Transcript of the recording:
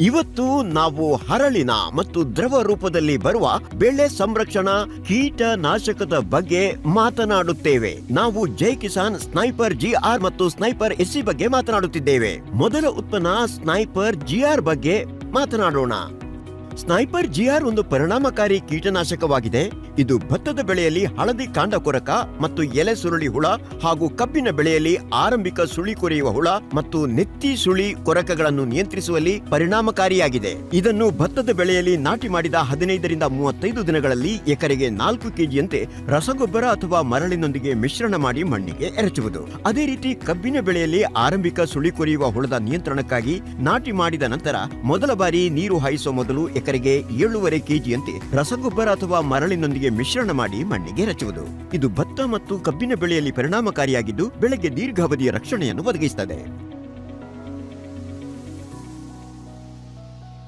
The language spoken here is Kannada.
ಇವತ್ತು ನಾವು ಹರಳಿನ ಮತ್ತು ದ್ರವ ರೂಪದಲ್ಲಿ ಬರುವ ಬೆಳೆ ಸಂರಕ್ಷಣಾ ಕೀಟನಾಶಕದ ಬಗ್ಗೆ ಮಾತನಾಡುತ್ತೇವೆ. ನಾವು ಜೈ ಕಿಸಾನ್ ಸ್ನೈಪರ್ ಜಿಆರ್ ಮತ್ತು ಸ್ನೈಪರ್ ಎಸ್ಸಿ ಬಗ್ಗೆ ಮಾತನಾಡುತ್ತಿದ್ದೇವೆ. ಮೊದಲ ಉತ್ಪನ್ನ ಸ್ನೈಪರ್ ಜಿಆರ್ ಬಗ್ಗೆ ಮಾತನಾಡೋಣ. ಸ್ನೈಪರ್ ಜಿಆರ್ ಒಂದು ಪರಿಣಾಮಕಾರಿ ಕೀಟನಾಶಕವಾಗಿದೆ. ಇದು ಭತ್ತದ ಬೆಳೆಯಲ್ಲಿ ಹಳದಿ ಕಾಂಡ ಕೊರಕ ಮತ್ತು ಎಲೆ ಸುರುಳಿ ಹುಳ ಹಾಗೂ ಕಬ್ಬಿನ ಬೆಳೆಯಲ್ಲಿ ಆರಂಭಿಕ ಸುಳಿ ಕೊರೆಯುವ ಹುಳ ಮತ್ತು ನೆತ್ತಿ ಸುಳಿ ಕೊರಕಗಳನ್ನು ನಿಯಂತ್ರಿಸುವಲ್ಲಿ ಪರಿಣಾಮಕಾರಿಯಾಗಿದೆ. ಇದನ್ನು ಭತ್ತದ ಬೆಳೆಯಲ್ಲಿ ನಾಟಿ ಮಾಡಿದ ಹದಿನೈದರಿಂದ ಮೂವತ್ತೈದು ದಿನಗಳಲ್ಲಿ ಎಕರೆಗೆ ನಾಲ್ಕು ಕೆಜಿಯಂತೆ ರಸಗೊಬ್ಬರ ಅಥವಾ ಮರಳಿನೊಂದಿಗೆ ಮಿಶ್ರಣ ಮಾಡಿ ಮಣ್ಣಿಗೆ ಎರಚುವುದು. ಅದೇ ರೀತಿ ಕಬ್ಬಿನ ಬೆಳೆಯಲ್ಲಿ ಆರಂಭಿಕ ಸುಳಿ ಕೊರೆಯುವ ಹುಳದ ನಿಯಂತ್ರಣಕ್ಕಾಗಿ ನಾಟಿ ಮಾಡಿದ ನಂತರ ಮೊದಲ ಬಾರಿ ನೀರು ಹಾಯಿಸುವ ಮೊದಲು ಎಕರೆಗೆ ಏಳೂವರೆ ಕೆಜಿಯಂತೆ ರಸಗೊಬ್ಬರ ಅಥವಾ ಮರಳಿನೊಂದಿಗೆ ಮಿಶ್ರಣ ಮಾಡಿ ಮಣ್ಣಿಗೆ ರಚುವುದು. ಇದು ಭತ್ತ ಮತ್ತು ಕಬ್ಬಿನ ಬೆಳೆಯಲ್ಲಿ ಪರಿಣಾಮಕಾರಿಯಾಗಿದ್ದು ಬೆಳೆಗೆ ದೀರ್ಘಾವಧಿಯ ರಕ್ಷಣೆಯನ್ನು ಒದಗಿಸುತ್ತದೆ